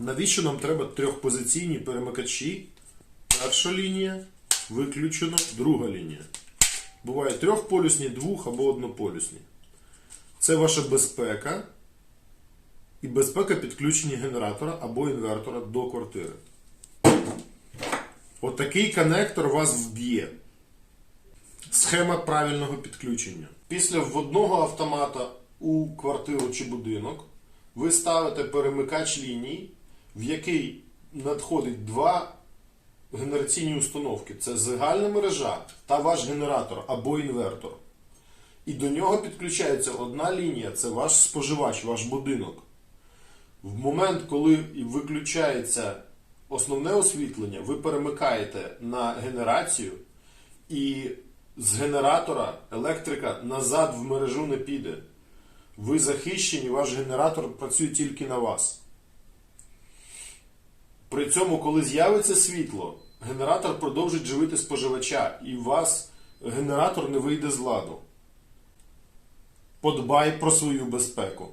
Навіщо нам треба трьохпозиційні перемикачі? Перша лінія, виключено, друга лінія. Буває трьохполюсні, двох або однополюсні. Це ваша безпека і безпека підключення генератора або інвертора до квартири. Отакий коннектор вас вб'є. Схема правильного підключення. Після вводного автомата у квартиру чи будинок ви ставите перемикач ліній, в який надходить два генераційні установки. Це загальна мережа та ваш генератор або інвертор. І до нього підключається одна лінія це ваш споживач, ваш будинок. В момент, коли виключається основне освітлення, ви перемикаєте на генерацію, і з генератора електрика назад в мережу не піде. Ви захищені, ваш генератор працює тільки на вас. При цьому, коли з'явиться світло, генератор продовжить живити споживача, і у вас генератор не вийде з ладу. Подбай про свою безпеку.